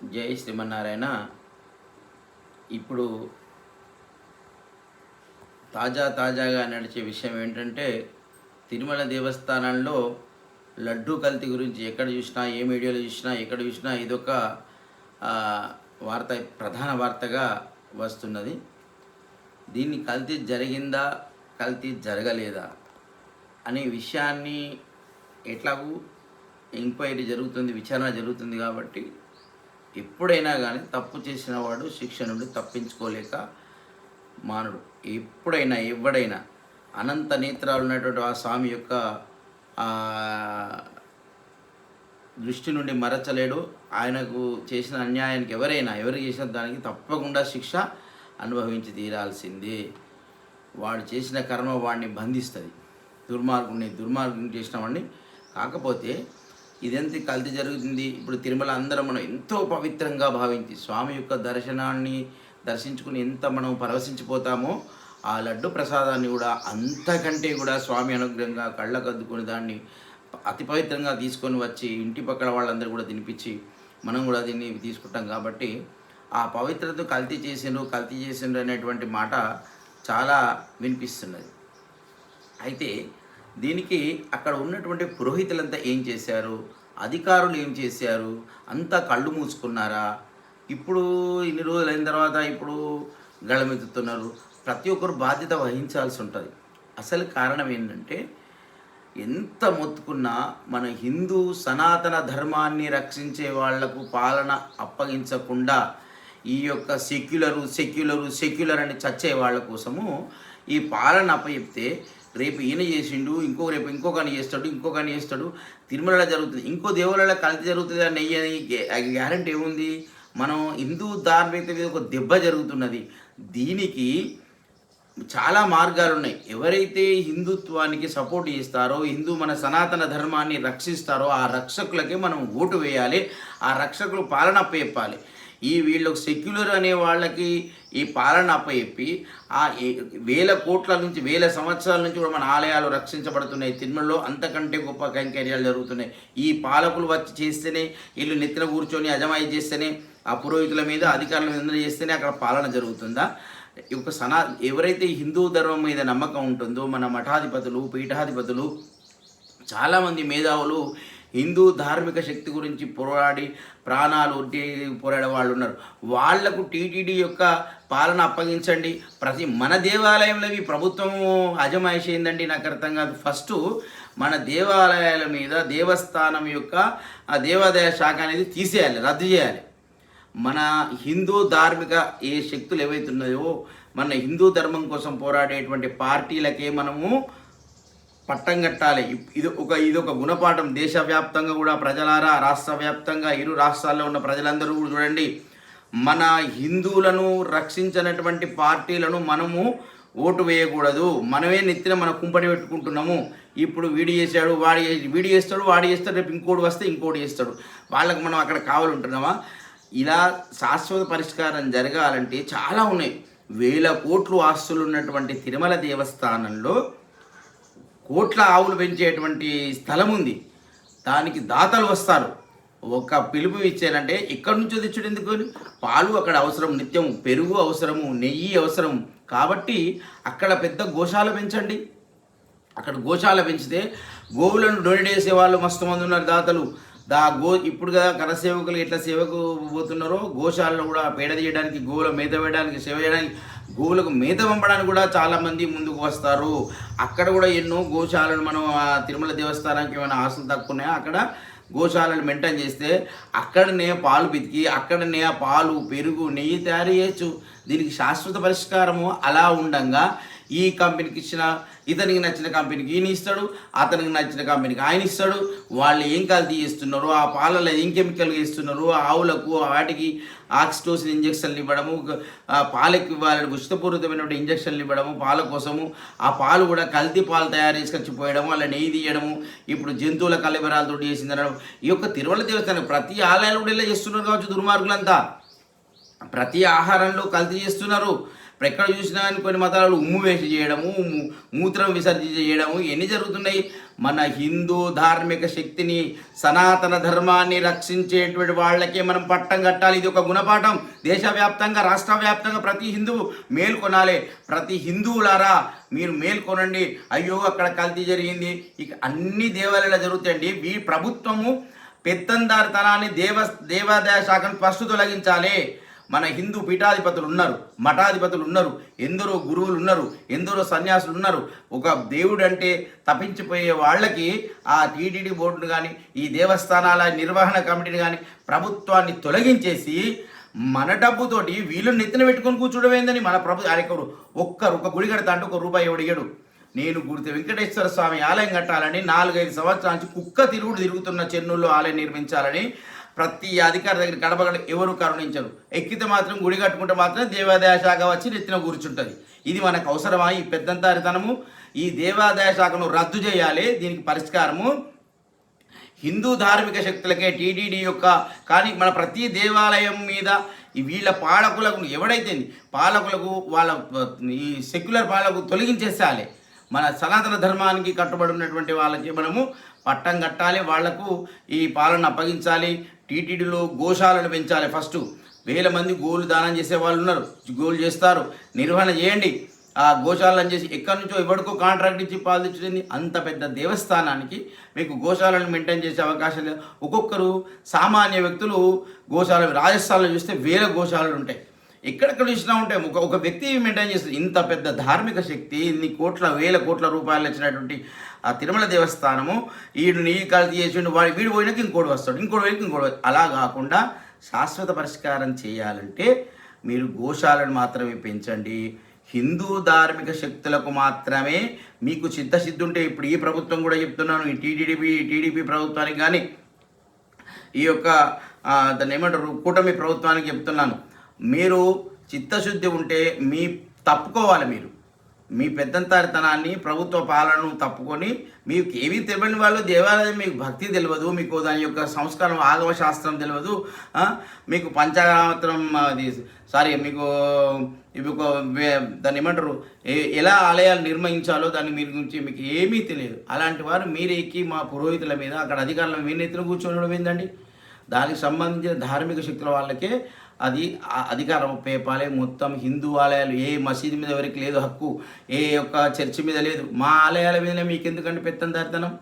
జై శ్రీమన్నారాయణ. ఇప్పుడు తాజా తాజాగా నడిచే విషయం ఏంటంటే తిరుమల దేవస్థానంలో లడ్డూ కల్తీ గురించి ఎక్కడ చూసినా ఏ మీడియాలో చూసినా ఎక్కడ చూసినా ఇదొక వార్త ప్రధాన వార్తగా వస్తున్నది. దీన్ని కల్తీ జరిగిందా కల్తీ జరగలేదా అనే విషయాన్ని ఎట్లాగూ ఎంక్వైరీ జరుగుతుంది విచారణ జరుగుతుంది కాబట్టి ఎప్పుడైనా కానీ తప్పు చేసిన వాడు శిక్ష నుండి తప్పించుకోలేక మానడు. ఎప్పుడైనా ఎవడైనా అనంత నేత్రాలు ఉన్నటువంటి ఆ స్వామి యొక్క దృష్టి నుండి మరచలేడు. ఆయనకు చేసిన అన్యాయానికి ఎవరైనా ఎవరు చేసిన దానికి తప్పకుండా శిక్ష అనుభవించి తీరాల్సిందే. వాడు చేసిన కర్మ వాడిని బంధిస్తుంది. దుర్మార్గుని దుర్మార్గుని చేసిన వాడిని కాకపోతే ఇదెంత కల్తీ జరుగుతుంది? ఇప్పుడు తిరుమల అందరం మనం ఎంతో పవిత్రంగా భావించి స్వామి యొక్క దర్శనాన్ని దర్శించుకుని ఎంత మనం పరవశించిపోతామో ఆ లడ్డు ప్రసాదాన్ని కూడా అంతకంటే కూడా స్వామి అనుగ్రహంగా కళ్ళకద్దుకుని దాన్ని అతి పవిత్రంగా తీసుకొని వచ్చి ఇంటి పక్కల వాళ్ళందరూ కూడా తినిపించి మనం కూడా దీన్ని తీసుకుంటాం కాబట్టి ఆ పవిత్రత కల్తీ చేసిండ్రు కల్తీ చేసిండ్రు అనేటువంటి మాట చాలా వినిపిస్తున్నది. అయితే దీనికి అక్కడ ఉన్నటువంటి పురోహితులంతా ఏం చేశారు? అధికారులు ఏం చేశారు? అంతా కళ్ళు మూసుకున్నారా? ఇప్పుడు ఇన్ని రోజులు అయిన తర్వాత ఇప్పుడు గళమెత్తుతున్నారు. ప్రతి ఒక్కరు బాధ్యత వహించాల్సి ఉంటుంది. అసలు కారణం ఏంటంటే ఎంత మొత్తుకున్నా మన హిందూ సనాతన ధర్మాన్ని రక్షించే వాళ్ళకు పాలన అప్పగించకుండా ఈ యొక్క సెక్యులరు సెక్యులరు సెక్యులర్ అని చచ్చే వాళ్ళ కోసము ఈ పాలన అప్పచెప్తే రేపు ఈయన చేసిండు ఇంకో రేపు ఇంకో కానీ చేస్తాడు ఇంకో కానీ చేస్తాడు. తిరుమలలో జరుగుతుంది. ఇంకో దేవుళ్ళ కలిసి జరుగుతుంది అని గ్యారంటీ ఏముంది? మనం హిందూ ధార్మికత మీద ఒక దెబ్బ జరుగుతున్నది. దీనికి చాలా మార్గాలు ఉన్నాయి. ఎవరైతే హిందుత్వానికి సపోర్ట్ చేస్తారో హిందూ మన సనాతన ధర్మాన్ని రక్షిస్తారో ఆ రక్షకులకే మనం ఓటు వేయాలి. ఆ రక్షకులు పాలన అప్పచెప్పాలి ఈ వీళ్ళకు సెక్యులర్ అనే వాళ్ళకి ఈ పాలన అప్పచెప్పి ఆ వేల కోట్ల నుంచి వేల సంవత్సరాల నుంచి కూడా మన ఆలయాలు రక్షించబడుతున్నాయి. తిరుమలలో అంతకంటే గొప్ప కైంకర్యాలు జరుగుతున్నాయి. ఈ పాలకులు వచ్చి చేస్తేనే వీళ్ళు నెత్తిన కూర్చొని అజమాయి చేస్తేనే ఆ పురోహితుల మీద అధికారుల మీద చేస్తేనే అక్కడ పాలన జరుగుతుందా? ఈ యొక్క సనా ఎవరైతే హిందూ ధర్మం మీద నమ్మకం ఉంటుందో మన మఠాధిపతులు పీఠాధిపతులు చాలామంది మేధావులు హిందూ ధార్మిక శక్తి గురించి పోరాడి ప్రాణాలు ఒడ్డి పోరాడే వాళ్ళు ఉన్నారు. వాళ్ళకు టీటీడీ యొక్క పాలన అప్పగించండి. ప్రతి మన దేవాలయంలో ఈ ప్రభుత్వం అజమాయిషి ఏందండి నాకు అర్థం కాదు. ఫస్ట్ మన దేవాలయాల మీద దేవస్థానం యొక్క ఆ దేవాదాయ శాఖ అనేది తీసేయాలి రద్దు చేయాలి. మన హిందూ ధార్మిక ఏ శక్తులు ఏవైతున్నాయో మన హిందూ ధర్మం కోసం పోరాడేటువంటి పార్టీలకే మనము పట్టం కట్టాలి. ఇది ఒక ఇది ఒక గుణపాఠం. దేశవ్యాప్తంగా కూడా ప్రజలారా రాష్ట్ర వ్యాప్తంగా ఇరు రాష్ట్రాల్లో ఉన్న ప్రజలందరూ కూడా చూడండి. మన హిందువులను రక్షించినటువంటి పార్టీలను మనము ఓటు వేయకూడదు. మనమే నెత్తిన మన కుంపటి పెట్టుకుంటున్నాము. ఇప్పుడు వీడి చేశాడు వాడి వీడి చేస్తాడు వాడి చేస్తాడు రేపు ఇంకోటి వస్తే ఇంకోటి చేస్తాడు. వాళ్ళకి మనం అక్కడ కావాలి ఉంటున్నామా ఇలా శాశ్వత పరిష్కారం జరగాలంటే చాలా ఉన్నాయి. వేల కోట్లు ఆస్తులు ఉన్నటువంటి తిరుమల దేవస్థానంలో కోట్ల ఆవులు పెంచేటువంటి స్థలం ఉంది దానికి దాతలు వస్తారు. ఒక పిలుపు ఇచ్చారంటే ఎక్కడి నుంచో తెచ్చుడు ఎందుకు? పాలు అక్కడ అవసరం నిత్యం పెరుగు అవసరము నెయ్యి అవసరం. కాబట్టి అక్కడ పెద్ద గోశాల పెంచండి. అక్కడ గోశాల పెంచితే గోవులను డొనేట్ చేసే వాళ్ళు మస్తు మంది ఉన్నారు దాతలు. దా గో ఇప్పుడు కదా కర సేవకులు ఎట్లా సేవకు పోతున్నారో గోశాలను కూడా పేడ తీయడానికి గోవుల మేత వేయడానికి సేవ చేయడానికి గోవులకు మేత పంపడానికి కూడా చాలామంది ముందుకు వస్తారు. అక్కడ కూడా ఎన్నో గోశాలను మనం ఆ తిరుమల దేవస్థానానికి ఏమైనా ఆస్తులు తక్కువ ఉన్నాయో? అక్కడ గోశాలను మెయింటైన్ చేస్తే అక్కడనే పాలు పితికి అక్కడనే పాలు పెరుగు నెయ్యి తయారు చేయొచ్చు. దీనికి శాశ్వత పరిష్కారము అలా ఉండంగా ఈ కంపెనీకి ఇచ్చిన ఇతనికి నచ్చిన కంపెనీకి ఈయన ఇస్తాడు అతనికి నచ్చిన కంపెనీకి ఆయన ఇస్తాడు. వాళ్ళు ఏం కల్తీ చేస్తున్నారు ఆ పాలలో ఏం కెమికల్ ఇస్తున్నారు ఆ ఆవులకు వాటికి ఆక్సిటోసిన్ ఇంజక్షన్లు ఇవ్వడము పాలకి వాళ్ళకి ఉచితపూరితమైనటువంటి ఇంజక్షన్లు ఇవ్వడము పాల కోసము ఆ పాలు కూడా కల్తీ పాలు తయారు చేసుకొచ్చి పోయడము వాళ్ళ నెయ్యి తీయడము ఇప్పుడు జంతువుల కలబరాలతో చేసిందనడం ఈ యొక్క తిరుమల దేవస్థానం ప్రతి ఆలయాలు కూడా ఇలా చేస్తున్నారు కావచ్చు దుర్మార్గులంతా. ప్రతి ఆహారంలో కల్తీ చేస్తున్నారు. ఇప్పుడు ఎక్కడ చూసినా కొన్ని మతాలు ఉమ్ము వేసి చేయడము మూత్రం విసర్జన చేయడము ఎన్ని జరుగుతున్నాయి. మన హిందూ ధార్మిక శక్తిని సనాతన ధర్మాన్ని రక్షించేటువంటి వాళ్ళకే మనం పట్టం కట్టాలి. ఇది ఒక గుణపాఠం. దేశవ్యాప్తంగా రాష్ట్ర వ్యాప్తంగా ప్రతి హిందువు మేల్కొనాలి. ప్రతి హిందువులారా మీరు మేల్కొనండి. అయ్యో అక్కడ కల్తీ జరిగింది. ఇక అన్ని దేవాలయాలు జరుగుతాయండి. ఈ ప్రభుత్వము పెత్తందారితనాన్ని దేవ దేవాదాయ శాఖను ఫస్ట్ తొలగించాలి. మన హిందూ పీఠాధిపతులు ఉన్నారు మఠాధిపతులు ఉన్నారు ఎందరో గురువులు ఉన్నారు ఎందరో సన్యాసులు ఉన్నారు. ఒక దేవుడు అంటే తప్పించిపోయే వాళ్ళకి ఆ టీటీడీ బోర్డును కానీ ఈ దేవస్థానాల నిర్వహణ కమిటీని కానీ ప్రభుత్వాన్ని తొలగించేసి మన డబ్బుతోటి వీళ్ళు నెత్తిన పెట్టుకొని కూర్చోడమైందని మన ప్రభు ఆయనకు ఒక్కరు ఒక గుడి కడతా అంటే ఒక రూపాయి ఎవడిగాడు నేను గుడితే వెంకటేశ్వర స్వామి ఆలయం కట్టాలని నాలుగైదు సంవత్సరాల నుంచి కుక్క తిరుగుడు తిరుగుతున్న చెన్నూరులో ఆలయం నిర్మించాలని ప్రతి అధికారి దగ్గర గడప ఎవరు కరుణించరు. ఎక్కితే మాత్రం గుడి కట్టుకుంటే మాత్రం దేవాదాయ శాఖ వచ్చి నెత్తిన కూర్చుంటుంది. ఇది మనకు అవసరమా? ఈ పెద్దంతారితనము? ఈ దేవాదాయ శాఖను రద్దు చేయాలి. దీనికి పరిష్కారము హిందూ ధార్మిక శక్తులకే టీటీడీ యొక్క కానీ మన ప్రతి దేవాలయం మీద వీళ్ళ పాలకులకు ఎవడైతే పాలకులకు వాళ్ళ ఈ సెక్యులర్ పాలకు తొలగించేసాలి మన సనాతన ధర్మానికి కట్టుబడి ఉన్నటువంటి వాళ్ళకి మనము పట్టం కట్టాలి. వాళ్ళకు ఈ పాలన అప్పగించాలి. టీటీడీలో గోశాలను పెంచాలి ఫస్ట్. వేల మంది గోలు దానం చేసే వాళ్ళు ఉన్నారు. గోలు చేస్తారు. నిర్వహణ చేయండి. ఆ గోశాలను చేసి ఎక్కడి నుంచో ఎవరికో కాంట్రాక్ట్ ఇచ్చి పాలు అంత పెద్ద దేవస్థానానికి మీకు గోశాలను మెయింటైన్ చేసే అవకాశం లేదు. ఒక్కొక్కరు సామాన్య వ్యక్తులు గోశాల రాజస్థాన్లో చూస్తే వేల గోశాలలు ఉంటాయి. ఎక్కడెక్కడ చూసినా ఉంటే ఒక ఒక వ్యక్తి మెయింటైన్ చేస్తుంది. ఇంత పెద్ద ధార్మిక శక్తి ఇన్ని కోట్ల వేల కోట్ల రూపాయలు వచ్చినటువంటి ఆ తిరుమల దేవస్థానము వీడు నీ కలిసి చేసిండు వాడు వీడు పోయినాక ఇంకోటి వస్తాడు ఇంకోటి పోయినాక ఇంకోటి అలా కాకుండా శాశ్వత పరిష్కారం చేయాలంటే మీరు గోశాలను మాత్రమే పెంచండి. హిందూ ధార్మిక శక్తులకు మాత్రమే మీకు చిత్తశుద్ధి ఉంటే ఇప్పుడు ఈ ప్రభుత్వం కూడా చెప్తున్నాను ఈ టీడీపీ టీడీపీ ప్రభుత్వానికి కానీ ఈ యొక్క దాన్ని ఏమంటారు కూటమి ప్రభుత్వానికి చెప్తున్నాను. మీరు చిత్తశుద్ధి ఉంటే మీ తప్పుకోవాలి మీరు. మీ పెద్దంతారితనాన్ని ప్రభుత్వ పాలనను తప్పుకొని మీకు ఏమీ తెలియని వాళ్ళు దేవాలయం మీకు భక్తి తెలియదు మీకు దాని యొక్క సంస్కారం ఆగమ శాస్త్రం తెలియదు మీకు పంచారాత్రం అది సారీ మీకు ఇవి ఒక దాన్ని ఏమంటారు? ఎలా ఆలయాలు నిర్మించాలో దాని మీరు గురించి మీకు ఏమీ తెలియదు. అలాంటి వారు మీరు ఎక్కి మా పురోహితుల మీద అక్కడ అధికారుల మీద నెత్తిన కూర్చోవడం ఏంటండి దానికి సంబంధించిన ధార్మిక శక్తుల వాళ్ళకే అది అధికార అధికారం పేపాలే మొత్తం హిందూ ఆలయాలు. ఏ మసీదు మీద ఎవరికి లేదు హక్కు. ఏ యొక్క చర్చి మీద లేదు. మా ఆలయాల మీదనే మీకు ఎందుకంటే పెత్తందారితనం?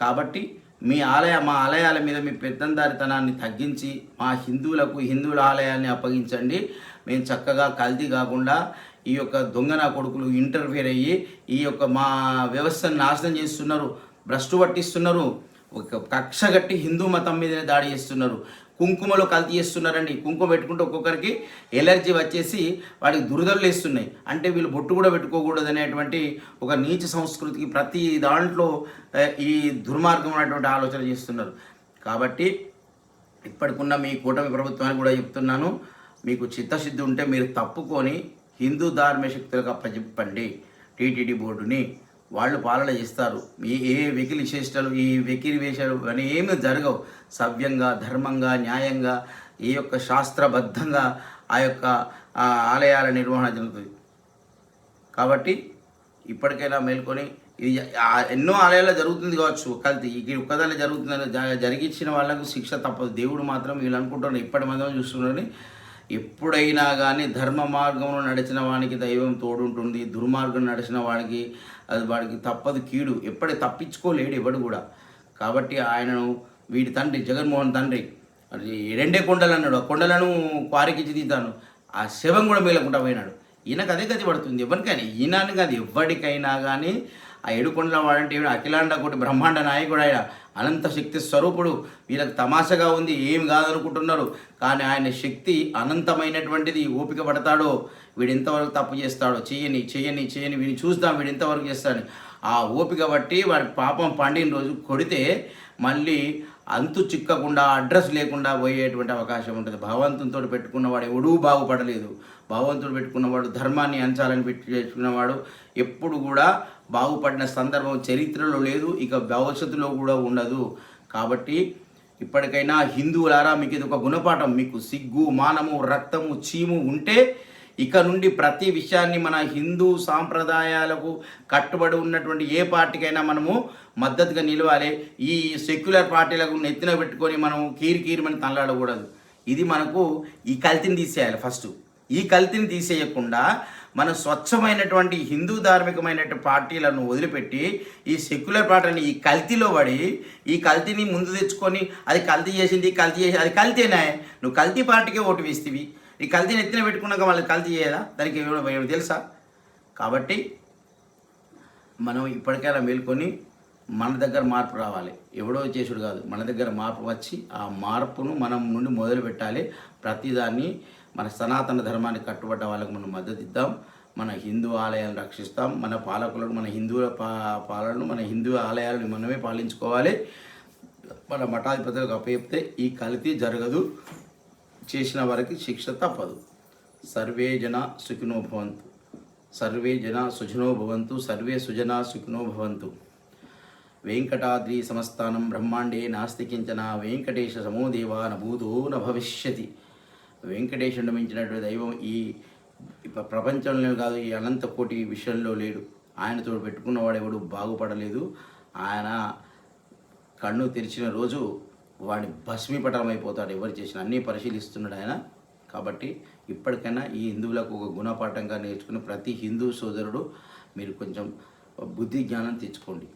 కాబట్టి మీ ఆలయ మా ఆలయాల మీద మీ పెత్తందారితనాన్ని తగ్గించి మా హిందువులకు హిందువుల ఆలయాన్ని అప్పగించండి. మేము చక్కగా కల్తీ కాకుండా ఈ యొక్క దొంగన కొడుకులు ఇంటర్ఫియర్ అయ్యి ఈ యొక్క మా వ్యవస్థను నాశనం చేస్తున్నారు. భ్రష్టు పట్టిస్తున్నారు. ఒక కక్ష కట్టి హిందూ మతం మీదనే దాడి చేస్తున్నారు. కుంకుమలో కల్తీ చేస్తున్నారండి. కుంకుమ పెట్టుకుంటే ఒక్కొక్కరికి ఎలర్జీ వచ్చేసి వాడికి దురదలు వేస్తున్నాయి అంటే వీళ్ళు బొట్టు కూడా పెట్టుకోకూడదు అనేటువంటి ఒక నీచ సంస్కృతికి ప్రతి దాంట్లో ఈ దుర్మార్గం అనేటువంటి ఆలోచన చేస్తున్నారు. కాబట్టి ఇప్పటికున్న మీ కూటమి ప్రభుత్వానికి కూడా చెప్తున్నాను మీకు చిత్తశుద్ధి ఉంటే మీరు తప్పుకొని హిందూ ధార్మిక శక్తులకు అప్పచెప్పండి. టీటీడీ బోర్డుని వాళ్ళు పాలన చేస్తారు. ఈ ఏ వెకిలి చేష్టలు ఈ వెకిలి వేషాలు అని ఏమీ జరగవు. సవ్యంగా ధర్మంగా న్యాయంగా ఈ యొక్క శాస్త్రబద్ధంగా ఆ యొక్క ఆలయాల నిర్వహణ జరుగుతుంది. కాబట్టి ఇప్పటికైనా మేల్కొని ఇది ఎన్నో ఆలయాల్లో జరుగుతుంది కావచ్చు. కల్తీ ఇక ఒక్కదాన్ని జరుగుతుందని జరిగించిన వాళ్ళకు శిక్ష తప్పదు. దేవుడు మాత్రం వీళ్ళు అనుకుంటున్నారు. ఇప్పటి మంది చూస్తున్నారని ఎప్పుడైనా కానీ ధర్మ మార్గంలో నడిచిన వానికి దైవం తోడుంటుంది దుర్మార్గం నడిచిన వాడికి అది వాడికి తప్పదు కీడు. ఎప్పటి తప్పించుకోలేడు ఎవడు కూడా. కాబట్టి ఆయనను వీడి తండ్రి జగన్మోహన్ తండ్రి రెండే కొండలు అన్నాడు. ఆ కొండలను క్వారికిచ్చి తీతాను. ఆ శవం కూడా మేలకుండా పోయినాడు. ఈయనకు అదే గతి పడుతుంది. ఎవరికైనా ఈయనని కాదు ఎవరికైనా కానీ ఆ ఏడుకొండల వాడంటే అఖిలాండ కోటి బ్రహ్మాండ నాయకుడు ఆయన. అనంత శక్తి స్వరూపుడు. వీళ్ళకి తమాషగా ఉంది ఏం కాదనుకుంటున్నారు? కానీ ఆయన శక్తి అనంతమైనటువంటిది ఓపిక పడతాడో వీడు ఎంతవరకు తప్పు చేస్తాడో? చేయని చేయని చేయని వీడిని చూస్తాం వీడు ఎంతవరకు చేస్తాడని. ఆ ఓపిక బట్టి వాడి పాపం పండిన రోజు కొడితే మళ్ళీ అంతు చిక్కకుండా అడ్రస్ లేకుండా పోయేటువంటి అవకాశం ఉంటుంది. భగవంతునితో పెట్టుకున్నవాడు ఎవడూ బాగుపడలేదు. భగవంతుడు పెట్టుకున్నవాడు ధర్మాన్ని అంచాలని పెట్టి పెట్టుకున్నవాడు ఎప్పుడు కూడా బాగుపడిన సందర్భం చరిత్రలో లేదు ఇక భవిష్యత్తులో కూడా ఉండదు. కాబట్టి ఇప్పటికైనా హిందువులారా మీకు ఇది ఒక గుణపాఠం. మీకు సిగ్గు మానము రక్తము చీము ఉంటే ఇక నుండి ప్రతి విషయాన్ని మన హిందూ సాంప్రదాయాలకు కట్టుబడి ఉన్నటువంటి ఏ పార్టీకైనా మనము మద్దతుగా నిలవాలి. ఈ సెక్యులర్ పార్టీలకు నెత్తిన పెట్టుకొని మనం కీరికీరిమని తనలాడకూడదు. ఇది మనకు ఈ కల్తీని తీసేయాలి ఫస్ట్. ఈ కల్తీని తీసేయకుండా మన స్వచ్ఛమైనటువంటి హిందూ ధార్మికమైనటువంటి పార్టీలను వదిలిపెట్టి ఈ సెక్యులర్ పార్టీని ఈ కల్తీలో పడి ఈ కల్తీని ముందు తెచ్చుకొని అది కల్తీ చేసింది కల్తీ చేసి అది కల్తీనే. నువ్వు కల్తీ పార్టీకే ఓటు వేస్తేవి. ఈ కల్తీని ఎత్తిన పెట్టుకున్నాక వాళ్ళు కల్తీ చేయదా దానికి తెలుసా? కాబట్టి మనం ఇప్పటికైనా మేల్కొని మన దగ్గర మార్పు రావాలి. ఎవడో చేసుడు కాదు. మన దగ్గర మార్పు వచ్చి ఆ మార్పును మనం నుండి మొదలు పెట్టాలి ప్రతిదాన్ని మన సనాతన ధర్మానికి కట్టుబడ్డ వాళ్ళకు మనం మద్దతు ఇద్దాం మన హిందూ ఆలయాలను రక్షిస్తాం మన పాలకులను మన హిందువుల పా పాలనను మన హిందూ ఆలయాలను మనమే పాలించుకోవాలి. మన మఠాధిపతులకు అప్పచెప్తే ఈ కల్తీ జరగదు. చేసిన వారికి శిక్ష తప్పదు. సర్వే జన సుఖినో భవంతు. సర్వే జన సుజనో భవంతు. సర్వే సుజన సుఖినో భవంతు. వెంకటాద్రి సమస్థానం బ్రహ్మాండే నాస్తి కించన వెంకటేశ సమోదేవ నభూతో న భవిష్యతి. వెంకటేశుడు మించినటువంటి దైవం ఈ ప్రపంచంలో కాదు ఈ అనంత కోటి విషయంలో లేడు. ఆయన తోడు పెట్టుకున్నవాడు ఎవడు? బాగుపడలేదు. ఆయన కన్ను తెరిచిన రోజు వాడిని భస్మీపటం అయిపోతాడు ఎవరు చేసిన అన్నీ పరిశీలిస్తున్నాడు ఆయన. కాబట్టి ఇప్పటికైనా ఈ హిందువులకు ఒక గుణపాఠంగా నేర్చుకుని ప్రతి హిందూ సోదరుడు మీరు కొంచెం బుద్ధి జ్ఞానం తెచ్చుకోండి.